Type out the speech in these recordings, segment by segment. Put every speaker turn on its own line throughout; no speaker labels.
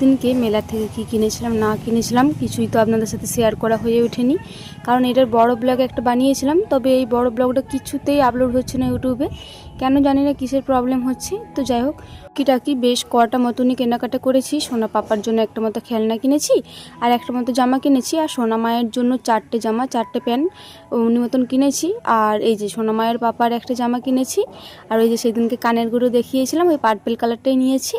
দিনকে মেলা থেকে কি কিনেছিলাম, না কিনেছিলাম, কিছুই তো আপনাদের সাথে শেয়ার করা হয়ে ওঠেনি। কারণ এটার বড় ব্লগ একটা বানিয়েছিলাম, তবে এই বড় ব্লগটা কিছুতেই আপলোড হচ্ছে না ইউটিউবে কেন জানি না কিসের প্রবলেম হচ্ছে। তো যাই হোক, কিটাকি বেশ কটা মতনই কেনাকাটা করেছি। সোনা পাপার জন্য একটা মতো খেলনা কিনেছি, আর একটা মতো জামা কিনেছি, আর সোনা মায়ের জন্য চারটে জামা, চারটে প্যান্ট উনি মতন কিনেছি। আর এই যে সোনা মায়ের পাপার একটা জামা কিনেছি, আর ওই যে সেদিনকে কানের গুঁড়ো দেখিয়েছিলাম, ওই পার্পেল কালারটাই নিয়েছি।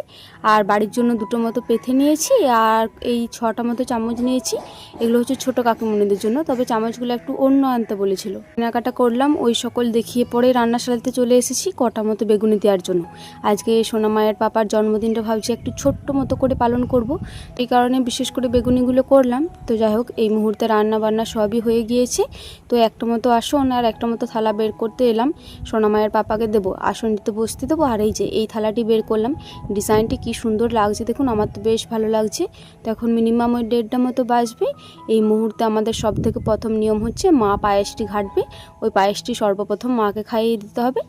আর বাড়ির জন্য দুটো মতো পেথে নিয়েছি, আর এই ছটা মতো চামচ নিয়েছি। এগুলো হচ্ছে ছোটো কাকুমণিদের জন্য, তবে চামচগুলো একটু অন্য আনতে বলেছিল। কেনাকাটা করলাম, ওই সকল দেখিয়ে পরে রান্নাশালাতে চলে এসেছি। কটা মতো বেগুনি দেওয়ার জন্য। আজকে সোনা মায়ের পাপার জন্মদিনটা ভাবছি একটু ছোট্ট মতো করে পালন করব। এই কারণে বিশেষ করে বেগুনিগুলো করলাম। তো যাই হোক, এই মুহূর্তে রান্না বান্না সবই হয়ে গিয়েছে। তো একটা মতো আসন আর একটা মতো থালা বের করতে এলাম। সোনা মায়ের পাপাকে দেবো। আসনটিতে বসতে দেবো। আর এই যে, এই থালাটি বের করলাম। ডিজাইনটি কি সুন্দর লাগছে দেখুন, আমার তো বেশ ভালো লাগছে। তো এখন মিনিমাম ওই দেড়টা মতো বাজবে। এই মুহূর্তে আমাদের সব থেকে প্রথম নিয়ম হচ্ছে মা পায়েসটি ঘাটবে। ওই পায়েসটি সর্বপ্রথম মাকে খাইয়ে দিতে হবে।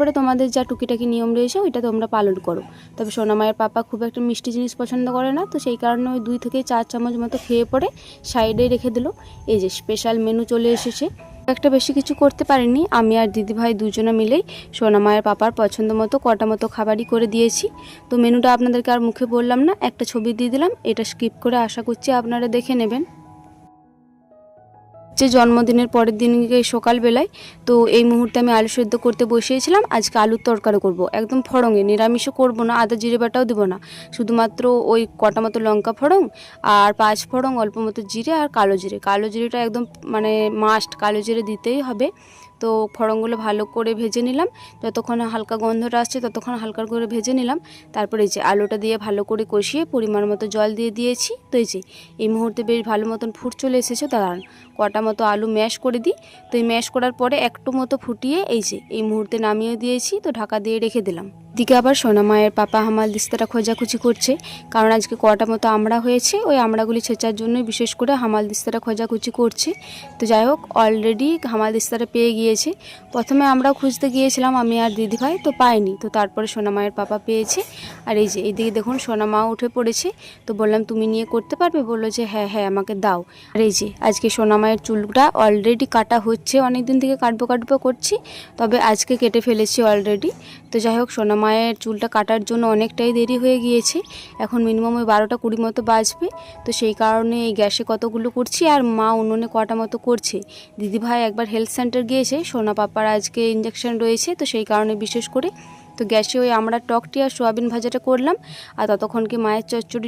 তারপরে তোমাদের যা টুকিটাকি নিয়ম রয়েছে, ওইটা তোমরা পালন করো। তবে সোনা মায়ের পাপা খুব একটা মিষ্টি জিনিস পছন্দ করে না, তো সেই কারণে ওই দুই থেকে চার চামচ মতো খেয়ে পরে সাইডে রেখে দিল। এই যে স্পেশাল মেনু চলে এসেছে। একটা বেশি কিছু করতে পারিনি, আমি আর দিদিভাই দুজনে মিলেই সোনা মায়ের পাপার পছন্দ মতো কটা মতো খাবারই করে দিয়েছি। তো মেনুটা আপনাদেরকে আর মুখে বললাম না, একটা ছবি দিয়ে দিলাম, এটা স্কিপ করে আশা করছি আপনারা দেখে নেবেন। যে জন্মদিনের পরের দিনকে সকালবেলায়। তো এই মুহূর্তে আমি আলু সেদ্ধ করতে বসিয়েছিলাম, আজকে আলুর তরকারি করব। একদম ফড়ঙে, নিরামিষও করব না, আদা জিরে বাটাও দেবো না। শুধুমাত্র ওই কটা মতো লঙ্কা ফড়ং আর পাঁচ ফড়ং অল্প মতো জিরে আর কালো জিরে। কালো জিরেটা একদম মানে মাস্ট কালো জিরে দিতেই হবে। তো ফড়ংগুলো ভালো করে ভেজে নিলাম। যতক্ষণ হালকা গন্ধটা আসছে ততক্ষণ হালকা করে ভেজে নিলাম। তারপরে এই যে আলুটা দিয়ে ভালো করে কষিয়ে পরিমাণ মতো জল দিয়ে দিয়েছি। তো এই যে এই মুহূর্তে বেশ ভালো মতন ফুট চলে এসেছে। দাঁড়ান কটা মতো আলু ম্যাশ করে দিই। তো এই ম্যাশ করার পরে একটু মতো ফুটিয়ে এই যে এই মুহূর্তে নামিয়ে দিয়েছি। তো ঢাকা দিয়ে রেখে দিলাম। দিকে আবার সোনা মায়ের পাপা হামাল দিস্তারা খোঁজাখুঁজি করছে। কারণ আজকে কটা মতো আমড়া হয়েছে, ওই আমড়াগুলি ছেঁচার জন্যই বিশেষ করে হামাল দিস্তারা খোঁজাখুঁজি করছে। তো যাই হোক অলরেডি হামাল দিস্তারা পেয়ে গিয়েছে। প্রথমে আমরা খুঁজতে গিয়েছিলাম আমি আর দিদিভাই, তো পাইনি। তো তারপরে সোনা মায়ের পাপা পেয়েছে। আর এই যে, এইদিকে দেখুন সোনা মা উঠে পড়েছে। তো বললাম, তুমি নিয়ে করতে পারবে? বলল যে হ্যাঁ হ্যাঁ আমাকে দাও। আর এই যে, আজকে সোনা মায়ের চুলটা অলরেডি কাটা হচ্ছে অনেক দিন থেকে কাটবো কাটবো করছি। তবে আজকে কেটে ফেলেছি অলরেডি তো যাই হোক, সোনা মায়ের চুলটা কাটার জন্য অনেকটাই দেরি হয়ে গিয়েছে। এখন মিনিমাম ওই বারোটা কুড়ি মতো বাজবে। তো সেই কারণে এই গ্যাসে কতগুলো করছি আর মা উনুনে কটা মতো করছে। দিদিভাই একবার হেলথ সেন্টার গিয়েছে, সোনা পাপার আজকে ইঞ্জেকশন রয়েছে, তো সেই কারণে বিশেষ করে। তো গ্যাসে ওই আমরা টকটি আর সোয়াবিন ভাজাটা করলাম। আর ততক্ষণকে মায়ের চচ্চড়ি